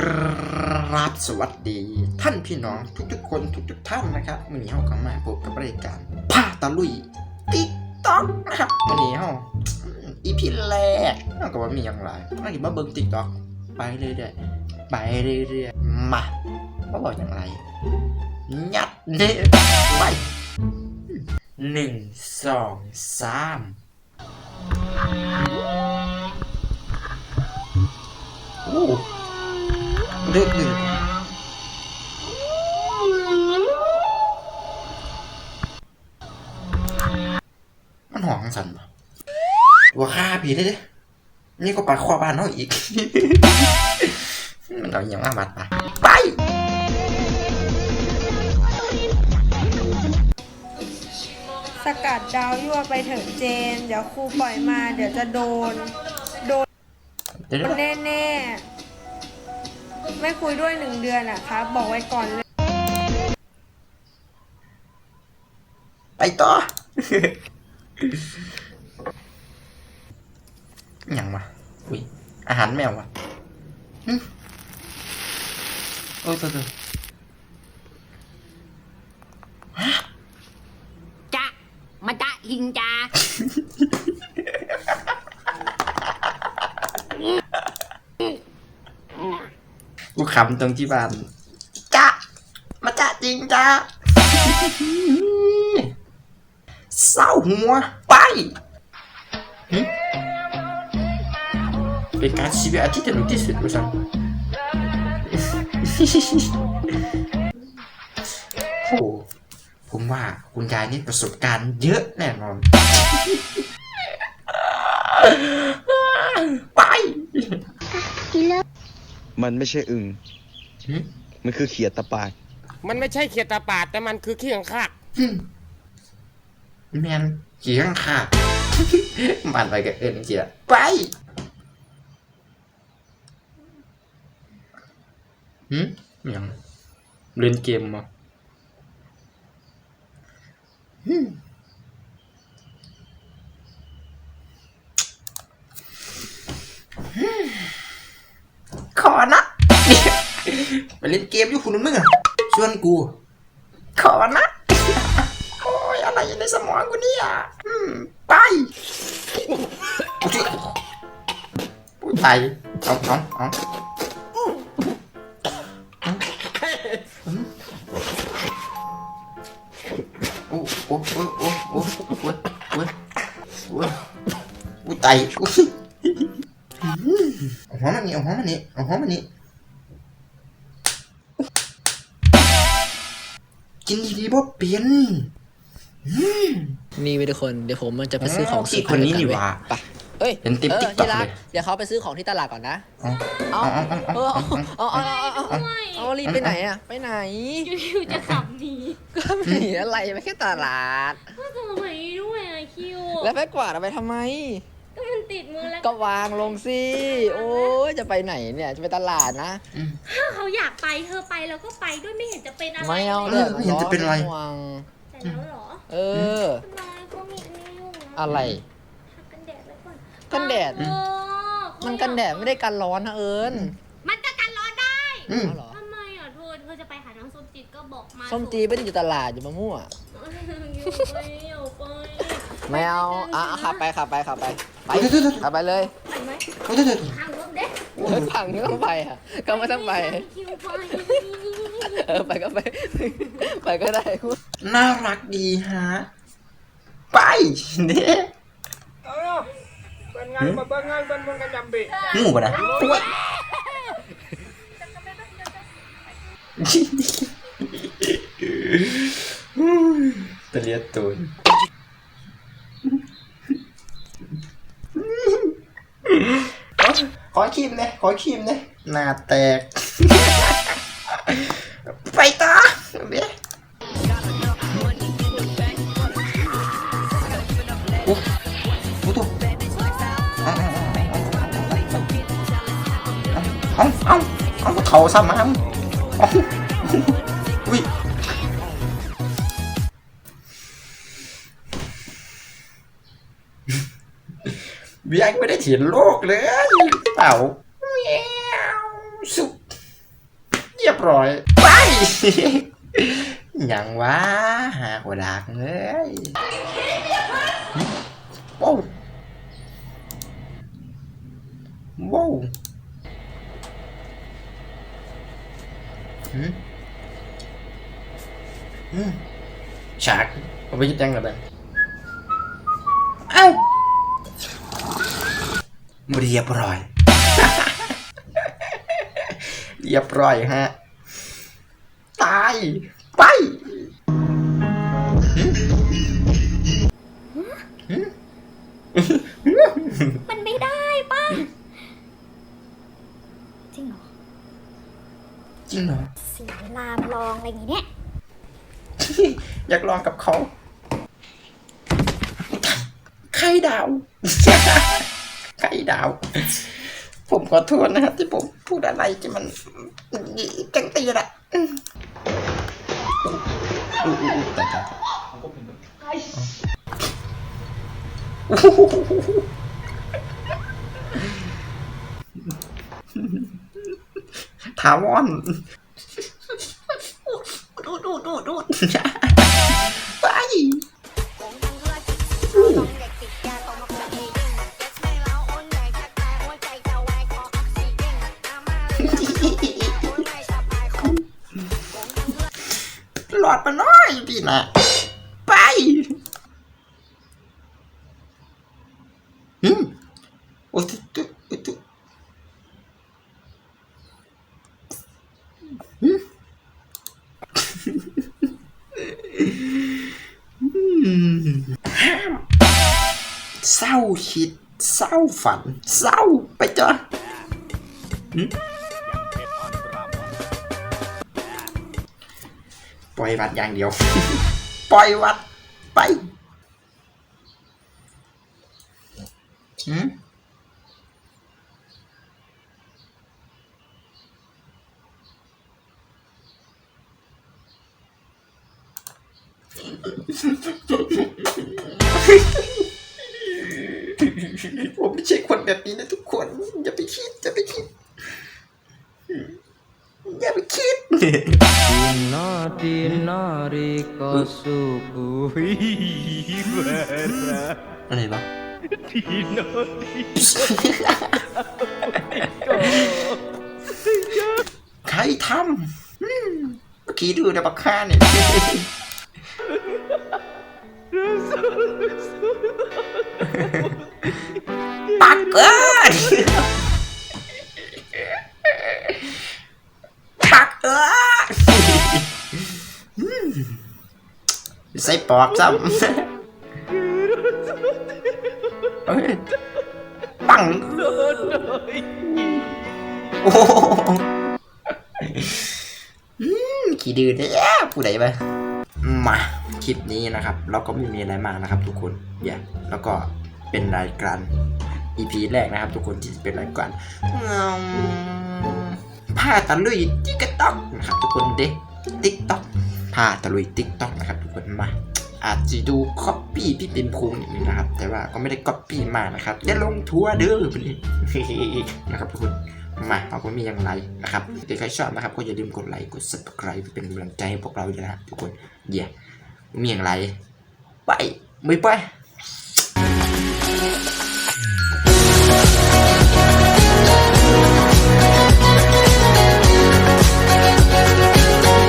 กราบสวัสดี ท่านพี่น้องทุกๆ คนทุกๆท่านนะครับวันนี้เฮากลับมาพบกับรายการพาตะลุยติ๊กต็อกนะครับวันนี้เฮาอีพีแรกเฮาก็ว่ามีอย่างไรเฮาสิมาเบิ่งติ๊กต็อกไปเรื่อยๆไปเรื่อยๆมาว่าบอกอย่างไรยัดเด้ไปหนึ่งสองสามโอ้ เลือกหนึ่งมันหองสันปะว่าฆ่าผีได้ดินี่ก็ปัดคอบ้านเขาอีก มันเอาอย่างมาบัดปะไปสกัดดาวยั่วไปเถอะเจน เดี๋ยวครูปล่อยมา เดี๋ยวจะโดน โดนเดี๋ยวแน่ๆ ไม่คุยด้วยหนึ่งเดือนอะครับ บอกไว้ก่อนเลย ไปต่ออย่างวะอุ้ย อาหารแมววะหึโอ้ตัวตัวจะมาจะหิงจา ขำตรงที่บ้านจ้ามาจ้าจริงจ้าเศร้าหัวไปหึเป็นการชีวิตที่สนุกที่สุดว่าสันโอ้ผมว่าคุณยายนี่ประสบการณ์เยอะแน่นอน ไป มันไม่ใช่อึงหึมันคือเขียดตะปาดมันไม่ใช่เขียดตาปาดแต่มันคือขี้ขังคากแมนเขียงค่ะ มันไปกับเอินเจียไปหืมยังเล่นเกมมาหืมขอนะ ไปเล่นเก มอยู่คุณมึงอะชวนกู ขอนะ โอ้ยอะไรในสมองกูเนี่ยอืมไปกูจะกูไปเอาเอาเอาโอ้โอ้โอ้โอ้โอ้โอ้โอ้โอ้โอ้กูไตกูเอาหัวมันนี่เอาหัวมันนี่เอาหัวมันนี่ บ่เปลี่ยนนี่ไม่ทุกคนเดี๋ยวผมมันจะไปซื้อของอ๋อพี่คนนี้นี่หว่าไปเอ้ยเห็นติ๊กเออติ๊กต๊อกที่รักเลยเดี๋ยวเขาไปซื้อของที่ตลาดก่อนนะเอาเอาเอาเอาเอเอาอเอาเอาเอาเอาเอาเอารีบไปไหนอะไปไหนอยู่ๆจะขับหนีก็ไม่หนีอะไรไปแค่ตลาดก็ทำไมด้วยอะคิวแล้วไปกวาดเอาไปทำไมก็มัน ติดมือแล้วก็วางลงสิ โอ้ยจะไปไหนเนี่ย จะไปตลาดนะ ถ้าเขาอยากไปเธอไปแล้วก็ไปด้วยไม่เห็นจะเป็นอะไรไม่เอาลเดี๋ยยวไม่เห็นจะเป็นไร วางแต่แล้วเหรอเออนายก็มีนิ้วนะอะไร ทากันแดดไว้ก่อนกันแดด เออมันกันแดดไม่ได้กันร้อนนะเอิญมันจะกันร้อนได้อืม เอาเหรอทำไมอะเธอเธอจะไปหาน้องส้มจีดก็บอกมาส้มจีไม่ได้อยู่ตลาดอยู่มะม่วง อยู่ไปอยู่ไป ไม่เอาอะขับไปขับไปขับไป ไปเดี๋ยวเดี๋ยวเดี๋ยวขับไปเลยไปไหมเดี๋ยวเดี๋ยวทางรถเด็กรถพังไม่ต้องไปอะก็ไม่ต้องไป คิวไปเออไปก็ไป ไปก็ได้พูดน่ารักดีฮะ ไปเนี่ยเป็นงานมาเป็นงานเป็นมันกันจำปีงูปะนะปวดตะเลียดตูน ขอคีมเลยขอคีมเลยหน้าแตก ไปต่อเบี้ยโอ้โหตัวเอาเอาเอาเอาเขาซ้ำมาเอา เบียงไม่ได้เถียนโลกเลยเต่าสุกร้อยไปย่างวะหาหัวดากเลยว้าวว้าวหืมอืมฉากเอาไปคิดยังกันเลยเอ้า เรียบร้อย เรียบร้อยฮะ ตาย ไปมันไม่ได้ป่ะ จริงเหรอ จริงเหรอเสียเวลามาลองอะไรอย่างเงี้ย อยากลองกับเขา ไข่ดาวไข่ ดาว ผมขอโทษนะครับที่ผมพูดอะไรที่มันแกล้งตีอะอืมอู้อู้อู้แต่แต่โอ้โหถาวรดูดูดูดู หลอดมาน้อยพี่นะไปอืมโอ้ตุ๊ตุ๊ตุ๊อืมอืมห้ามเศร้าคิดเศร้าฝันเศร้าไปจ้ะอืม ล่อยวัดอย่างเดียว ปล่อยวัดไปหืมผมไม่ใช่คนแบบนี้นะทุกคน nari kasuku ibara อะไรวะใครทำอืมเมื่อกี้ดูนะบักฆ่าเนี่ย ปักเอ้ย ใส่ปอกซ้ำเอ้ยปังโอ้โหขี้ดื้อเนี่ยผู้ใดไปมาคลิปนี้นะครับเราก็ไม่มีอะไรมากนะครับ ทุกคนอย่าแล้วก็เป็นรายการ EP แรกนะครับ ทุกคนที่เป็นรายการผ้าตะลุยติ๊กต็อกนะครับ ทุกคนเด็กติ๊กต็อก ผ้าตะลุยติ๊กต็อกนะครับทุกคนมาอาจจะดูคอปปี้พี่ป็นภูมิอย่างนี้นะครับ แต่ว่าก็ไม่ได้ก๊อปปี้มากนะครับอย่าลงทัวร์เด้อนะครับทุกคนมาเอาก็มีอย่างไรนะครับถ้าใครชอบนะครับ ก็อย่าลืมกดไลค์กด subscribe เป็นกำลังใจให้พวกเราด้วยนะทุกคนเย่มีอย่างไร ไปไม่ไป